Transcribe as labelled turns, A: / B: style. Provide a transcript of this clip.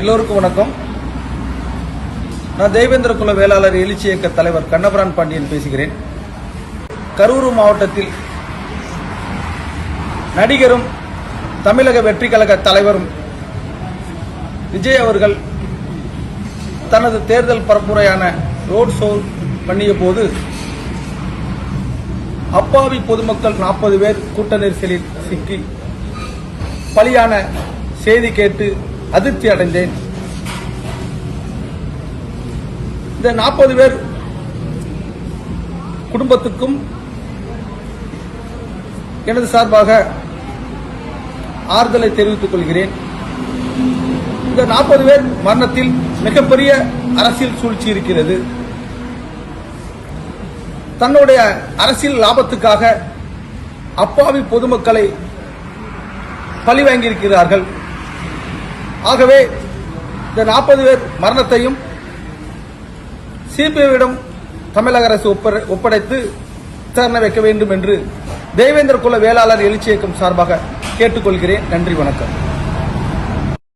A: எல்லோருக்கும் வணக்கம். நான் தெய்வேந்திர குல வேளாளர் எழுச்சி இயக்க தலைவர் கண்ணபிரான் பாண்டியன் பேசுகிறேன். கரூர் மாவட்டத்தில் நடிகரும் தமிழக வெற்றி கழக தலைவரும் விஜய் அவர்கள் தனது தேர்தல் பரப்புரையான ரோட் ஷோ பண்ணிய போது அப்பாவி பொதுமக்கள் நாற்பது பேர் கூட்ட நெரிசலில் சிக்கி பலியான செய்தி கேட்டு அதிர்ச்சி அடைந்தேன். இந்த நாற்பது பேர் குடும்பத்துக்கும் எனது சார்பாக ஆறுதலை தெரிவித்துக் கொள்கிறேன். இந்த நாற்பது பேர் மரணத்தில் மிகப்பெரிய அரசியல் சூழ்ச்சி இருக்கிறது. தன்னுடைய அரசியல் லாபத்துக்காக அப்பாவி பொதுமக்களை பழி வாங்கியிருக்கிறார்கள் ஆகவே இந்த நாற்பது பேர் மரணத்தையும் சிபிஐவிடம் தமிழக அரசு ஒப்படை- ஒப்படைத்து விசாரணை வைக்க வேண்டும் என்று தேவேந்திர குல வேளாளர் எழுச்சி இயக்கம் சார்பாக கேட்டுக்கொள்கிறேன். நன்றி வணக்கம்.